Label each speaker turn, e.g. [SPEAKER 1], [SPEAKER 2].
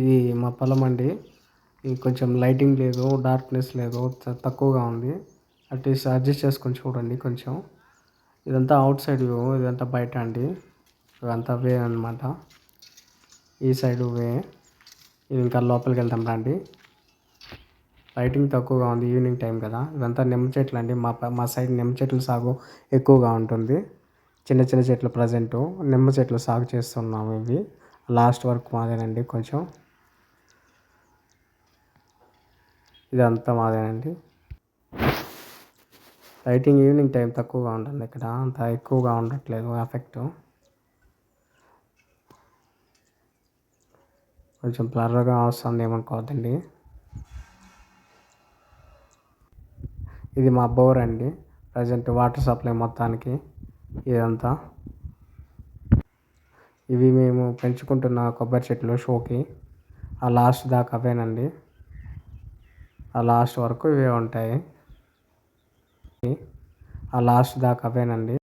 [SPEAKER 1] ఇది మా పొలం అండి. ఇది కొంచెం లైటింగ్ లేదు డార్క్నెస్ లేదు తక్కువగా ఉంది. అట్లీస్ట్ అడ్జస్ట్ చేసుకొని చూడండి కొంచెం. ఇదంతా అవుట్ సైడ్ వ్యూ ఇదంతా బయట అండి. ఇదంతా వే అనమాట ఈ సైడ్ వే. ఇది ఇంకా లోపలికి వెళ్తాం రండి. లైటింగ్ తక్కువగా ఉంది ఈవినింగ్ టైం కదా. ఇదంతా నిమ్మ చెట్లు అండి. మా మా సైడ్ నిమ్మ చెట్లు సాగు ఎక్కువగా ఉంటుంది. చిన్న చిన్న చెట్లు ప్రజెంటు నిమ్మ చెట్లు సాగు చేస్తున్నాము ఇవి. లాస్ట్ వరకు మాదేనండి కొంచెం. ఇదంతా మాదేనండి. లైటింగ్ ఈవినింగ్ టైం తక్కువగా ఉంటుంది ఇక్కడ. అంత ఎక్కువగా ఉండట్లేదు ఎఫెక్ట్ కొంచెం బ్లర్గా వస్తుంది ఏమనుకోవద్దండి. ఇది మా బోర్ అండి. ప్రజెంట్ వాటర్ సప్లై మొత్తానికి ఇదంతా. ఇవి మేము పెంచుకుంటున్న కొబ్బరి చెట్లు షోకి. ఆ లాస్ట్ దాకా అవేనండి. లాస్ట్ వరకు ఇవే ఉంటాయి. ఆ లాస్ట్ దాకా అవేనండి.